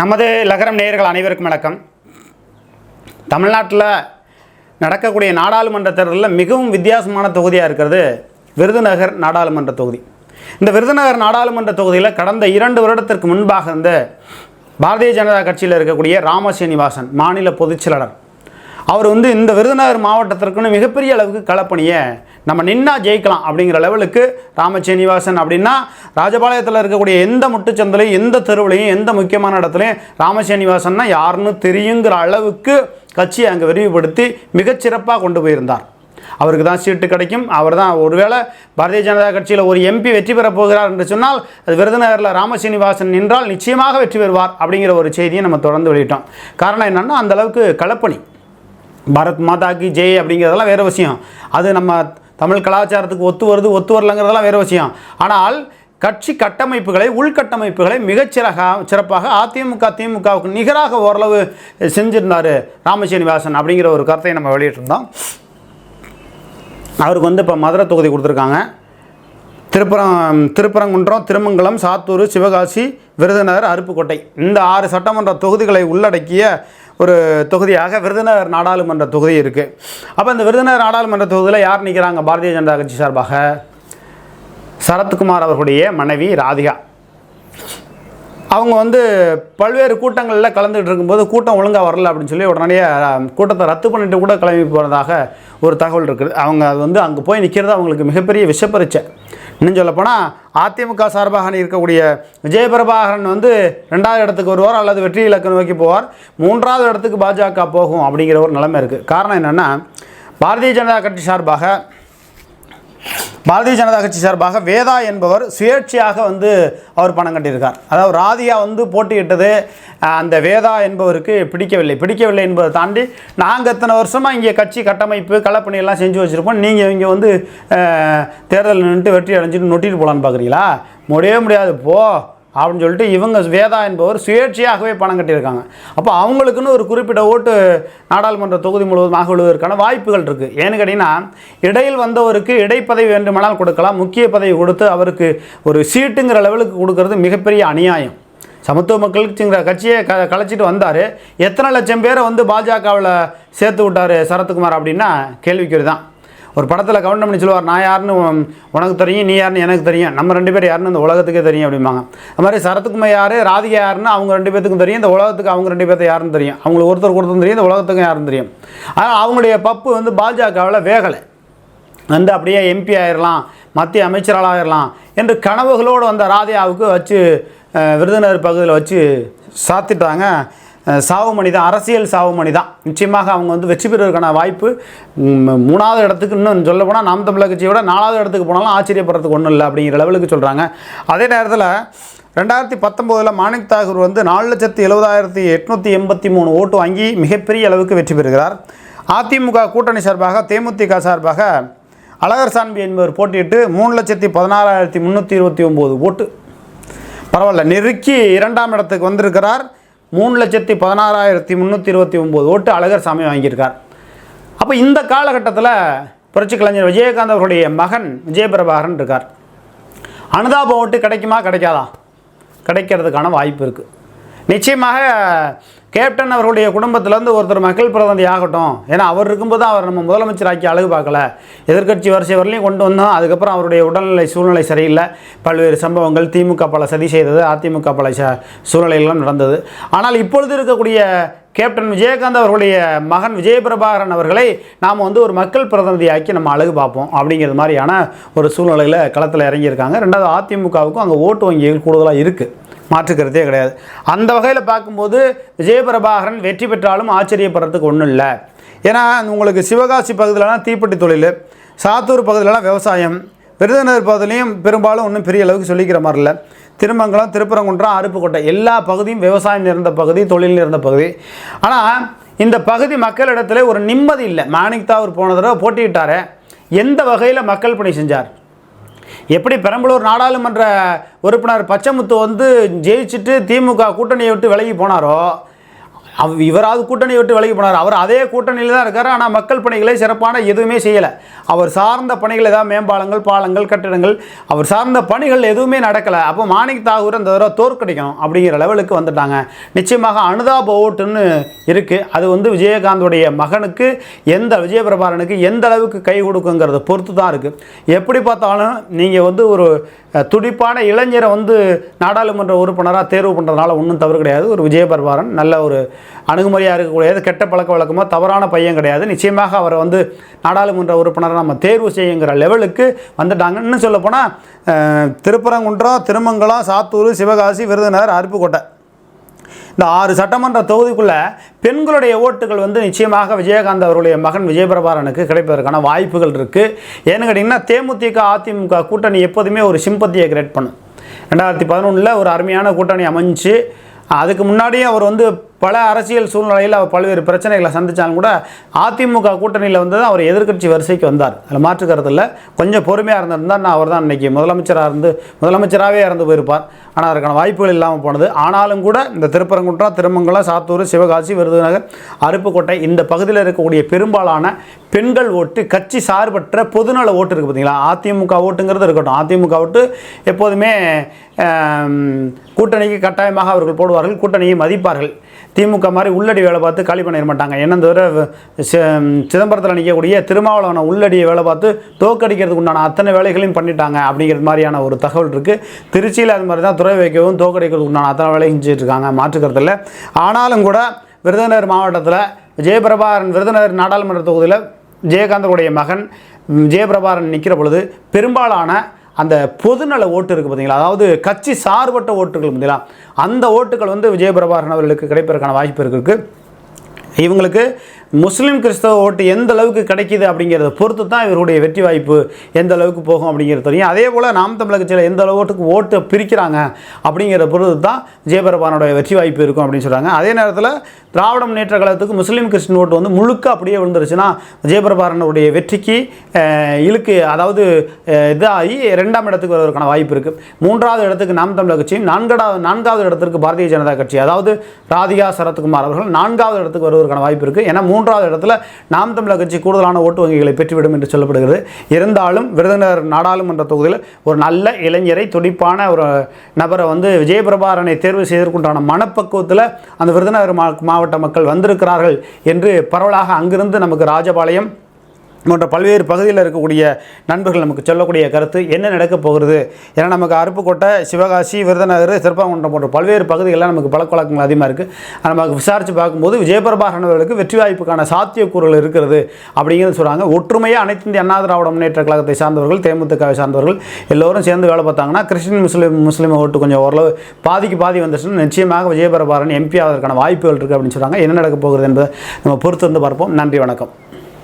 நமது லகரம் நேயர்கள் அனைவருக்கும் வணக்கம். தமிழ்நாட்டில் நடக்கக்கூடிய நாடாளுமன்ற தேர்தலில் மிகவும் வித்தியாசமான தொகுதியாக இருக்கிறது விருதுநகர் நாடாளுமன்ற தொகுதி. இந்த விருதுநகர் நாடாளுமன்ற தொகுதியில் கடந்த இரண்டு வருடத்திற்கு முன்பாக இருந்த பாரதிய ஜனதா கட்சியில் இருக்கக்கூடிய ராமசீனிவாசன் மாநில பொதுச் செயலாளர் அவர் வந்து இந்த விருதுநகர் மாவட்டத்திற்குன்னு மிகப்பெரிய அளவுக்கு களப்பணியை நம்ம நின்னா ஜெயிக்கலாம் அப்படிங்கிற லெவலுக்கு ராமசீனிவாசன் அப்படின்னா ராஜபாளையத்தில் இருக்கக்கூடிய எந்த முட்டுச்சந்திலையும் எந்த தெருவுலையும் எந்த முக்கியமான இடத்துலையும் ராமசீனிவாசன்னா யாருன்னு தெரியுங்கிற அளவுக்கு கட்சியை அங்கே விரிவுபடுத்தி மிகச்சிறப்பாக கொண்டு போயிருந்தார். அவருக்கு தான் சீட்டு கிடைக்கும். அவர் தான் ஒருவேளை பாரதிய ஜனதா கட்சியில் ஒரு எம்பி வெற்றி பெறப் போகிறார் என்று சொன்னால் அது விருதுநகரில் ராமசீனிவாசன் நின்றால் நிச்சயமாக வெற்றி பெறுவார் அப்படிங்கிற ஒரு செய்தியை நம்ம தொடர்ந்து வெளியிட்டோம். காரணம் என்னென்னா அந்தளவுக்கு களப்பணி. பாரத் மாதா கி ஜெய் அப்படிங்கிறதெல்லாம் வேறு விஷயம். அது நம்ம தமிழ் கலாச்சாரத்துக்கு ஒத்து வருது ஒத்து வரலங்கிறதெல்லாம் வேறு விஷயம். ஆனால் கட்சி கட்டமைப்புகளை உள்கட்டமைப்புகளை மிகச்சிறக சிறப்பாக அதிமுக திமுகவுக்கு நிகராக ஓரளவு செஞ்சிருந்தார் ராமசீனிவாசன் அப்படிங்கிற ஒரு கருத்தை நம்ம வெளியிட்டிருந்தோம். அவருக்கு வந்து இப்போ மதுரை தொகுதி கொடுத்துருக்காங்க. திருப்பரம் திருப்பரங்குன்றம் திருமங்கலம் சாத்தூர் சிவகாசி விருதுநகர் அருப்புக்கோட்டை இந்த ஆறு சட்டமன்ற தொகுதிகளை உள்ளடக்கிய ஒரு தொகுதியாக விருதுநகர் நாடாளுமன்ற தொகுதி இருக்குது அப்போ இந்த விருதுநகர் நாடாளுமன்ற தொகுதியில் யார் நிற்கிறாங்க பாரதிய ஜனதா கட்சி சார்பாக சரத்குமார் அவர்களுடைய மனைவி ராதிகா. அவங்க வந்து பல்வேறு கூட்டங்களில் கலந்துகிட்டு இருக்கும்போது கூட்டம் ஒழுங்காக வரல அப்படின்னு சொல்லி உடனடியே கூட்டத்தை ரத்து பண்ணிட்டு கூட கிளம்பி போகிறதாக ஒரு தகவல் இருக்குது. அவங்க அது வந்து அங்கே போய் நிற்கிறது அவங்களுக்கு மிகப்பெரிய விஷப்பரிச்சை. இன்னும் சொல்லப்போனால் அதிமுக சார்பாக இருக்கக்கூடிய விஜயபிரபாகரன் வந்து ரெண்டாவது இடத்துக்கு வருவார் அல்லது வெற்றி இலக்கு நோக்கி போவார். மூன்றாவது இடத்துக்கு பாஜக போகும் அப்படிங்கிற ஒரு நிலைமை இருக்குது காரணம் என்னென்னா பாரதிய ஜனதா கட்சி சார்பாக பாரதிய ஜனதா கட்சி சார்பாக வேதா என்பவர் சுயேட்சையாக வந்து அவர் பணம் கட்டியிருக்கார். அதாவது ராதியா வந்து போட்டியிட்டது அந்த வேதா என்பவருக்கு பிடிக்கவில்லை. பிடிக்கவில்லை என்பதை தாண்டி நாங்கள் இத்தனை வருஷமாக இங்கே கட்சி கட்டமைப்பு கலப்பணியெல்லாம் செஞ்சு வச்சுருப்போம். நீங்கள் இங்கே வந்து தேர்தல் நின்றுட்டு வெற்றி அடைஞ்சிட்டு நொட்டிட்டு போகலான்னு பார்க்குறீங்களா முடியவே முடியாது. போ. அப்படின்னு சொல்லிட்டு இவங்க வேதா என்பவர் சுயேட்சையாகவே பணம் கட்டியிருக்காங்க. அப்போ அவங்களுக்குன்னு ஒரு குறிப்பிட்ட ஓட்டு நாடாளுமன்ற தொகுதி முழுவதுமாக விழுவதற்கான வாய்ப்புகள் இருக்குது ஏன்னு கேட்டிங்கன்னா இடையில் வந்தவருக்கு இடைப்பதவி வேண்டுமானால் கொடுக்கலாம் முக்கிய பதவி கொடுத்து அவருக்கு ஒரு சீட்டுங்கிற லெவலுக்கு கொடுக்கறது மிகப்பெரிய அநியாயம். சமத்துவ மக்களுக்குங்கிற கட்சியை க கலைச்சிட்டு வந்தார். எத்தனை லட்சம் பேரை வந்து பாஜகவில் சேர்த்து விட்டார் சரத்குமார் அப்படின்னா கேள்விக்குறி தான். ஒரு படத்தில் கவுண்டம் பண்ணி சொல்லுவார் நான் யாருன்னு உனக்கு தெரியும் நீ யாருன்னு எனக்கு தெரியும். நம்ம ரெண்டு பேர் யாருன்னு இந்த உலகத்துக்கே தெரியும் அப்படிம்பாங்க. அது மாதிரி சரத்குமார் யார் ராதிகா யாருன்னு அவங்க ரெண்டு பேத்துக்கும் தெரியும் இந்த உலகத்துக்கு அவங்க ரெண்டு பேர்த்த யாருன்னு தெரியும். அவங்களுக்கு ஒருத்தர் ஒருத்தர் தெரியும் இந்த உலகத்துக்கும் யாருன்னு தெரியும். ஆனால் அவங்களுடைய பப்பு வந்து பாஜகவில் வேகலை. வந்து அப்படியே எம்பி ஆயிடலாம் மத்திய அமைச்சராக ஆயிடலாம் என்று கனவுகளோடு வந்த ராதியாவுக்கு வச்சு விருதுநகர் பகுதியில் வச்சு சாத்திட்டாங்க. சாவு சாவுமணி தான் அரசியல் சாவுமணி தான் நிச்சயமாக அவங்க வந்து வெற்றி பெறுவதற்கான வாய்ப்பு மூணாவது இடத்துக்கு இன்னும் சொல்ல போனால் நாம் தமிழர் கட்சியை விட நாலாவது இடத்துக்கு போனாலும் ஆச்சரியப்படுறதுக்கு ஒன்றும் இல்லை அப்படிங்கிற லெவலுக்கு சொல்கிறாங்க அதே நேரத்தில் ரெண்டாயிரத்தி பத்தொம்போதில் மாணிக் தாகூர் வந்து நாலு லட்சத்தி எழுபதாயிரத்தி எட்நூற்றி எண்பத்தி மூணு ஓட்டு வாங்கி மிகப்பெரிய அளவுக்கு வெற்றி பெறுகிறார். அதிமுக கூட்டணி சார்பாக தேமுதிக சார்பாக அழகர் சான்பி என்பவர் போட்டியிட்டு மூணு லட்சத்தி பதினாறாயிரத்தி முந்நூற்றி இருபத்தி ஒம்பது ஓட்டு. பரவாயில்ல நெருக்கி இரண்டாம் இடத்துக்கு வந்திருக்கிறார். மூணு லட்சத்தி பதினாறாயிரத்தி முந்நூற்றி இருபத்தி ஒம்பது ஓட்டு அழகர் சாமி வாங்கியிருக்கார். அப்போ இந்த காலகட்டத்தில் புரட்சி கலைஞர் விஜயகாந்த் அவருடைய மகன் விஜயபிரபாகரன் இருக்கார். அனுதாப ஓட்டு கிடைக்குமா கிடைக்காதா? கிடைக்கிறதுக்கான வாய்ப்பு இருக்குது நிச்சயமாக கேப்டன் அவருடைய குடும்பத்திலேருந்து ஒருத்தர் மக்கள் பிரதிநிதி ஆகட்டும். ஏன்னா அவர் இருக்கும்போது அவர் நம்ம முதலமைச்சர் ஆக்கி அழகு பார்க்கல. எதிர்க்கட்சி வரிசை வரலையும் கொண்டு வந்தோம். அதுக்கப்புறம் அவருடைய உடல்நிலை சூழ்நிலை சரியில்லை. பல்வேறு சம்பவங்கள் திமுக பல சதி செய்தது அதிமுக பல ச சூழ்நிலைகளும் நடந்தது. ஆனால் இப்பொழுது இருக்கக்கூடிய கேப்டன் விஜயகாந்த் அவர்களுடைய மகன் விஜயபிரபாகரன் அவர்களை நாம் வந்து ஒரு மக்கள் பிரதிநிதியாக்கி நம்ம அழகு பார்ப்போம். அப்படிங்கிறது மாதிரியான ஒரு சூழ்நிலையில் களத்தில் இறங்கியிருக்காங்க. ரெண்டாவது அதிமுகவுக்கும் அங்கே ஓட்டு வங்கிகள் கூடுதலாக இருக்குது மாற்றுக்கிறதே கிடையாது. அந்த வகையில் பார்க்கும்போது விஜயபிரபாகரன் வெற்றி பெற்றாலும் ஆச்சரியப்படுறதுக்கு ஒன்றும் இல்லை. ஏன்னா உங்களுக்கு சிவகாசி பகுதியிலலாம் தீப்பெட்டி தொழில் சாத்தூர் பகுதியிலலாம் விவசாயம் விருதுநகர் பகுதியிலையும் பெரும்பாலும் ஒன்றும் பெரிய அளவுக்கு சொல்லிக்கிற மாதிரி இல்லை. திருமங்கலம் திருப்பரங்குன்றம் அருப்புக்கோட்டை எல்லா பகுதியும் விவசாயம் நிறைந்த பகுதி தொழில் நிறைந்த பகுதி. ஆனால் இந்த பகுதி மக்களிடத்துல ஒரு நிம்மதி இல்லை. மாணிக் தாவூர் போன தடவை போட்டியிட்டார். எந்த வகையில் மக்கள் பணி செஞ்சார்? எப்படி பெரம்பலூர் நாடாளுமன்ற உறுப்பினர் பச்சைமுத்து வந்து ஜெயிச்சுட்டு திமுக கூட்டணியை விட்டு விலகி போனாரோ அவ் இவராவது கூட்டணி விட்டு விலகி போனார். அவர் அதே கூட்டணியில் தான் இருக்கார். ஆனால் மக்கள் பணிகளை சிறப்பான எதுவுமே செய்யலை. அவர் சார்ந்த பணிகள் ஏதாவது மேம்பாலங்கள் பாலங்கள் கட்டிடங்கள் அவர் சார்ந்த பணிகள் எதுவுமே நடக்கலை. அப்போ மாணிக் தாகூர் அந்த தடவை தோற்கடிக்கணும் அப்படிங்கிற லெவலுக்கு வந்துட்டாங்க. நிச்சயமாக அனுதாப ஓட்டுன்னு இருக்குது அது வந்து விஜயகாந்தோடைய மகனுக்கு எந்த விஜயபிரபாரனுக்கு எந்த அளவுக்கு கை கொடுக்குங்கிறத பொறுத்து தான் இருக்குது எப்படி பார்த்தாலும் நீங்கள் வந்து ஒரு துடிப்பான இளைஞரை வந்து நாடாளுமன்ற உறுப்பினராக தேர்வு பண்ணுறதுனால ஒன்றும் தவறு கிடையாது. ஒரு விஜயபிரபாரன் நல்ல ஒரு அணுகுமுறையாக இருக்கக்கூடியது கெட்ட பழக்க வழக்கமோ தவறான பையன் கிடையாது. நிச்சயமாக அவரை வந்து நாடாளுமன்ற உறுப்பினரை நம்ம தேர்வு செய்யுங்கிற லெவலுக்கு வந்துட்டாங்க இன்னும் சொல்லப்போனால் திருப்பரங்குன்றம் திருமங்கலம் சாத்தூர் சிவகாசி விருதுநகர் அருப்புக்கோட்டை. இந்த ஆறு சட்டமன்ற தொகுதிக்குள்ளே பெண்களுடைய ஓட்டுகள் வந்து நிச்சயமாக விஜயகாந்த் அவருடைய மகன் விஜயபிரபாரனுக்கு கிடைப்பதற்கான வாய்ப்புகள் இருக்குது ஏன்னு கேட்டிங்கன்னா தேமுதிக அதிமுக கூட்டணி எப்போதுமே ஒரு சிம்பத்தியை கிரியேட் பண்ணும். ரெண்டாயிரத்தி பதினொன்றில் ஒரு அருமையான கூட்டணி அமைஞ்சு அதுக்கு முன்னாடியே அவர் வந்து பல அரசியல் சூழ்நிலையில் அவர் பல்வேறு பிரச்சனைகளை சந்தித்தாலும் கூட அதிமுக கூட்டணியில் வந்து தான் அவர் எதிர்க்கட்சி வரிசைக்கு வந்தார். அதில் மாற்று கொஞ்சம் பொறுமையாக இருந்திருந்தால் நான் அவர் தான் இன்றைக்கி முதலமைச்சராக இருந்து முதலமைச்சராகவே இறந்து போயிருப்பார். ஆனால் அதற்கான வாய்ப்புகள் இல்லாமல் போனது. ஆனாலும் கூட இந்த திருப்பரங்குன்றம் திருமங்கலம் சாத்தூர் சிவகாசி விருதுநகர் அருப்புக்கோட்டை இந்த பகுதியில் இருக்கக்கூடிய பெரும்பாலான பெண்கள் ஓட்டு கட்சி சார்பற்ற பொதுநல ஓட்டு இருக்குது பார்த்தீங்களா அதிமுக ஓட்டுங்கிறது இருக்கட்டும். அதிமுக ஓட்டு எப்போதுமே கூட்டணிக்கு கட்டாயமாக அவர்கள் போடுவார்கள் கூட்டணியை மதிப்பார்கள். திமுக மாதிரி உள்ளடி வேலை பார்த்து காலி பண்ணிட மாட்டாங்க. என்ன தவிர சி- சிதம்பரத்தில் நிற்கக்கூடிய திருமாவளவனை உள்ளடியை வேலை பார்த்து தோக்கடிக்கிறதுக்கு உண்டான அத்தனை வேலைகளையும் பண்ணிட்டாங்க அப்படிங்கிறது மாதிரியான ஒரு தகவல் இருக்குது திருச்சியில் அது மாதிரி தான் துறை வைக்கவும் தோக்கடிக்கிறதுக்கு உண்டான அத்தனை வேலையும் செஞ்சுட்டு இருக்காங்க ஆனாலும் கூட விருதுநகர் மாவட்டத்தில் ஜெயபிரபாகரன் விருதுநகர் நாடாளுமன்ற தொகுதியில் ஜெயகாந்தனுடைய மகன் ஜெயபிரபாரன் நிற்கிற பொழுது பெரும்பாலான அந்த பொதுநல ஓட்டு இருக்குது பார்த்தீங்களா? அதாவது கட்சி சார்பற்ற ஓட்டுகள் பார்த்தீங்களா? அந்த ஓட்டுகள் வந்து விஜயபிரபாகரன் அவர்களுக்கு கிடைப்பதற்கான வாய்ப்பு இருக்குது இவங்களுக்கு முஸ்லீம் கிறிஸ்தவ ஓட்டு எந்த அளவுக்கு கிடைக்கிது அப்படிங்கிறத பொறுத்து தான் இவருடைய வெற்றி வாய்ப்பு எந்த அளவுக்கு போகும் அப்படிங்கிறது தெரியும். அதே போல் நாம் தமிழக கட்சியில் எந்த அளவுக்கு ஓட்டு பிரிக்கிறாங்க அப்படிங்கிறத பொறுத்து தான் ஜெயபிரபானுடைய வெற்றி வாய்ப்பு இருக்கும் அப்படின்னு சொல்கிறாங்க அதே நேரத்தில் திராவிட முன்னேற்ற கழகத்துக்கு முஸ்லீம் கிறிஸ்டின் ஓட்டு வந்து முழுக்க அப்படியே விழுந்துருச்சுன்னா ஜெயபிரபாரனுடைய வெற்றிக்கு இழுக்கு அதாவது இதாகி ரெண்டாம் இடத்துக்கு வருவதற்கான வாய்ப்பு இருக்குது மூன்றாவது இடத்துக்கு நாம் தமிழக கட்சியும் நான்காவது நான்காவது இடத்திற்கு பாரதிய ஜனதா கட்சி அதாவது ராதிகா சரத்குமார் அவர்கள் நான்காவது இடத்துக்கு வருவதற்கான வாய்ப்பு இருக்குது ஏன்னா மூன்றாவது இடத்துல நாம் தமிழர் கட்சி கூடுதலான ஓட்டு வங்கிகளை பெற்றுவிடும் என்று சொல்லப்படுகிறது. இருந்தாலும் விருதுநகர் நாடாளுமன்ற தொகுதியில் ஒரு நல்ல இளைஞரை துடிப்பான ஒரு நபரை வந்து விஜயபிரபாரனை தேர்வு செய்வதற்குண்டான மனப்பக்குவத்தில் அந்த விருதுநகர் மா- மாவட்ட மக்கள் வந்திருக்கிறார்கள் என்று பரவலாக அங்கிருந்து நமக்கு ராஜபாளையம் போன்ற பல்வேறு பகுதியில் இருக்கக்கூடிய நண்பர்கள் நமக்கு சொல்லக்கூடிய கருத்து என்ன நடக்கப் போகிறது? ஏன்னா நமக்கு அருப்புக்கோட்டை சிவகாசி விருதுநகர் திருப்பரங்குன்றம் போன்ற பல்வேறு பகுதிகளில் நமக்கு பழக்கவழக்கங்கள் அதிகமாக இருக்குது நமக்கு விசாரித்து பார்க்கும்போது விஜயபிரபாகரன் அவர்களுக்கு வெற்றி வாய்ப்புக்கான சாத்தியக்கூறுகள் இருக்கிறது அப்படிங்கிறது சொல்கிறாங்க ஒற்றுமையாக அனைத்து இந்திய அண்ணா திராவிட முன்னேற்ற கழகத்தை சார்ந்தவர்கள் தேமுதிகவை சார்ந்தவர்கள் எல்லோரும் சேர்ந்து வேலை பார்த்தாங்கன்னா கிறிஸ்டின் முஸ்லீம் முஸ்லீம் ஓட்டு கொஞ்சம் ஓரளவு பாதிக்கு பாதி வந்துச்சுன்னா நிச்சயமாக விஜயபிரபாரன் எம்பி ஆவதற்கான வாய்ப்புகள் இருக்குது அப்படின்னு சொல்கிறாங்க என்ன நடக்கப் போகிறது என்பதை நம்ம பொறுத்து வந்து பார்ப்போம். நன்றி வணக்கம்.